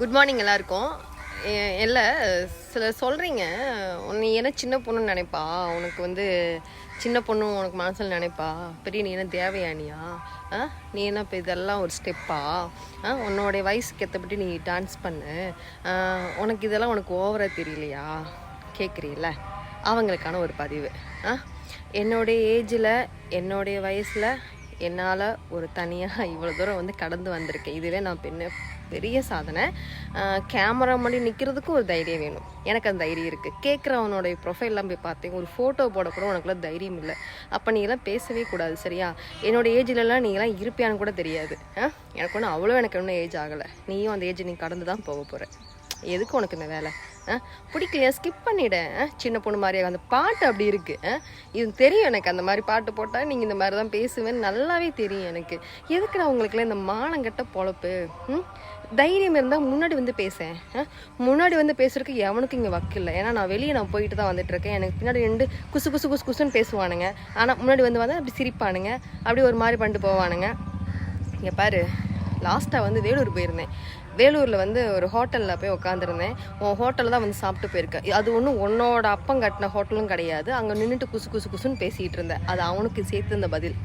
Good morning எல்லாருக்கும். இல்லை சில சொல்கிறீங்க நீ என்ன சின்ன பொண்ணுன்னு நினைப்பா. உனக்கு வந்து சின்ன பொண்ணு உனக்கு மனசில் நினைப்பா. பெரிய நீ என்ன தேவையானியா? ஆ நீ என்ன இப்போ இதெல்லாம் ஒரு ஸ்டெப்பா ஆ உன்னோடைய வயசுக்கு ஏற்றபடி நீ டான்ஸ் பண்ணு. உனக்கு இதெல்லாம் உனக்கு ஓவராக தெரியலையா? கேட்குறீல்ல அவங்களுக்கான ஒரு பதிவு. ஆ என்னுடைய ஏஜில் என்னுடைய வயசில் என்னால் ஒரு தனியாக இவ்வளோ தூரம் வந்து கடந்து வந்திருக்கேன். இதுவே நான் பெண்ணு பெரிய சாதனை. கேமரா முன்னாடி நிற்கிறதுக்கும் ஒரு தைரியம் வேணும். எனக்கு அந்த தைரியம் இருக்குது கேட்குறவனுடைய ப்ரொஃபைல்லாம் போய் பார்த்தேன். ஒரு ஃபோட்டோ போட கூட உனக்குலாம் தைரியம் இல்லை. அப்போ நீங்களாம் பேசவே கூடாது சரியா? என்னோட ஏஜ்லலாம் நீங்களாம் இருப்பியான்னு கூட தெரியாது. ஆ எனக்கு ஒன்றும் அவ்வளோ எனக்கு இன்னும் ஏஜ் ஆகலை. நீயும் அந்த ஏஜ் நீ கடந்து தான் போக போகிற எதுக்கு உனக்கு இந்த வேலை? ஆ? பிடிக்கலையா? ஸ்கிப் பண்ணிட. சின்ன பொண்ணு மாதிரி அந்த பாட்டு அப்படி இருக்குது ஆ? இது தெரியும் எனக்கு. அந்த மாதிரி பாட்டு போட்டால் நீங்கள் இந்த மாதிரி தான் பேசுவேன்னு நல்லாவே தெரியும் எனக்கு. எதுக்கு நான் உங்களுக்குலாம் இந்த மானங்கட்ட பொழப்பு? தைரியம் இருந்தால் முன்னாடி வந்து பேசேன் ஆ? முன்னாடி வந்து பேசுறதுக்கு எவனுக்கும் இங்கே வக்கில்லை ஏன்னா நான் வெளியே நான் போயிட்டு தான் வந்துட்டுருக்கேன் எனக்கு பின்னாடி ரெண்டு குசு குசு குசு குசுன்னு பேசுவானுங்க. ஆனால் முன்னாடி வந்து வந்தால் அப்படி சிரிப்பானுங்க. அப்படி ஒரு மாதிரி பண்ணிட்டு போவானுங்க. இங்கே பாரு. லாஸ்ட்டாக வந்து வேலூர் போயிருந்தேன். வேலூரில் வந்து ஒரு ஹோட்டலில் போய் உட்காந்துருந்தேன் உன் ஹோட்டலில் தான் வந்து சாப்பிட்டு போயிருக்கேன் அது ஒன்றும் உன்னோட அப்பம் கட்டின ஹோட்டலும் கிடையாது. அங்கே நின்றுட்டு குசு குசு குசுன்னு பேசிகிட்டு இருந்தேன். அது அவனுக்கு சேர்த்து இந்த பதில்.